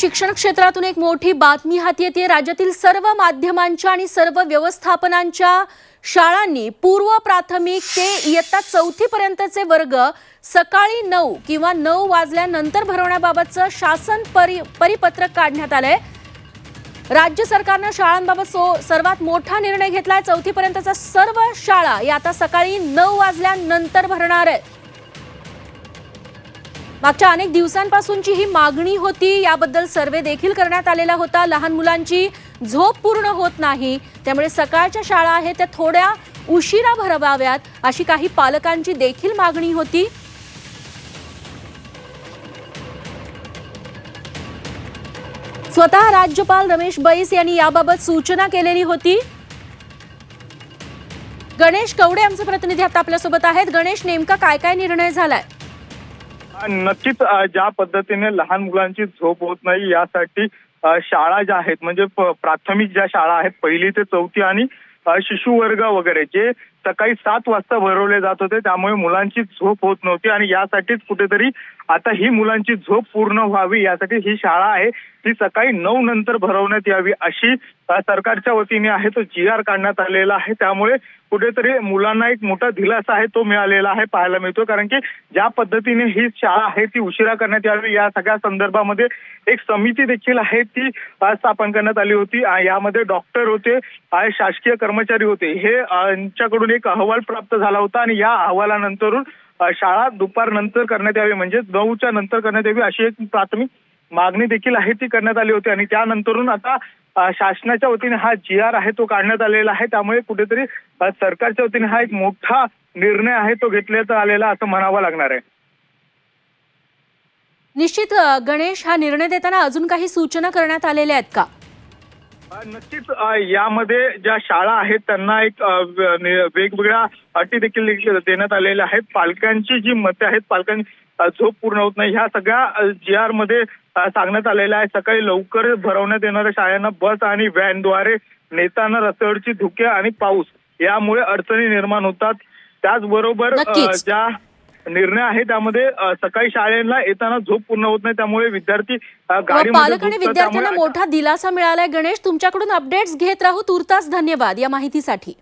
शिक्षण क्षेत्रातून एक मोठी बातमी हाती येते. राज्यातील सर्व माध्यमांच्या आणि सर्व व्यवस्थापनांच्या शाळांनी पूर्व प्राथमिक ते इयत्ता चौथी पर्यंतचे वर्ग सकाळी नऊ किंवा नऊ वाजल्यानंतर भरवण्याबाबतचं शासन परि परिपत्रक काढण्यात आलंय. राज्य सरकारनं शाळांबाबत सो सर्वात मोठा निर्णय घेतलाय. चौथीपर्यंतचा सर्व शाळा या आता सकाळी नऊ वाजल्यानंतर भरणार आहेत. मागच्या अनेक दिवसांपासूनची ही मागणी होती. याबद्दल सर्वे देखील करण्यात आलेला होता. लहान मुलांची झोप पूर्ण होत नाही. त्यामुळे सकाळच्या शाळा आहेत त्या थोड्या उशिरा भरवाव्यात अशी काही पालकांची देखील मागणी होती. स्वतः राज्यपाल रमेश बैस यांनी याबाबत सूचना केलेली होती. गणेश कवडे आमचे प्रतिनिधी आता आपल्यासोबत आहेत. गणेश नेमका काय काय निर्णय झालाय? नक्कीच ज्या पद्धतीने लहान मुलांची झोप होत नाही यासाठी शाळा ज्या आहेत म्हणजे प्राथमिक ज्या शाळा आहेत पहिली ते चौथी आणि शिशुवर्ग वगैरे जे सकाळी सात वाजता भरवले जात होते. त्यामुळे मुलांची झोप होत नव्हती आणि यासाठीच कुठेतरी आता ही मुलांची झोप पूर्ण व्हावी यासाठी ही शाळा आहे. ती सकाळी नऊ नंतर भरवण्यात यावी अशी सरकारच्या वतीने आहे. तो जी आर काढण्यात आलेला आहे. त्यामुळे कुठेतरी मुलांना एक मोठा दिलासा आहे तो मिळालेला आहे पाहायला मिळतो कारण की ज्या पद्धतीने ही शाळा आहे ती उशिरा करण्यात यावी. या सगळ्या संदर्भामध्ये एक समिती देखील आहे ती स्थापन करण्यात आली होती. यामध्ये डॉक्टर होते शासकीय कर्मचारी होते. हे यांच्याकडून यांच्याकडून एक अहवाल प्राप्त झाला होता आणि या अहवालानंतरून शाळा दुपार नंतर करण्यात यावी म्हणजे नऊच्या नंतर करण्यात यावी अशी एक प्राथमिक मागणी देखील आहे ती करण्यात आली होती. आणि त्यानंतरून आता शासनाच्या वतीने हा जी आर आहे तो काढण्यात आलेला आहे. त्यामुळे कुठेतरी सरकारच्या वतीने हा एक मोठा निर्णय आहे तो घेतल्याचा आलेला असं म्हणावं लागणार आहे. निश्चित गणेश हा निर्णय देताना अजून काही सूचना करण्यात आलेल्या आहेत का? नक्कीच यामध्ये ज्या शाळा आहेत त्यांना एक वेगवेगळ्या अटी देखील देण्यात आलेल्या आहेत. पालकांची जी मते आहेत पालकांची झोप पूर्ण होत नाही. ह्या सगळ्या जी आरमध्ये सांगण्यात आलेल्या आहे सकाळी लवकर भरवण्यात येणाऱ्या शाळांना बस आणि व्हॅनद्वारे नेताना रस्त्यावरची धुके आणि पाऊस यामुळे अडचणी निर्माण होतात. त्याचबरोबर. ज्या निर्णय आहे त्यामध्ये सकाळी शाळेला येताना झोप पूर्ण होत नाही त्यामुळे विद्यार्थी पालक आणि. विद्यार्थ्यांना मोठा दिलासा मिळालाय गणेश तुमच्याकडून अपडेट्स घेत राहू तुर्तास धन्यवाद या माहितीसाठी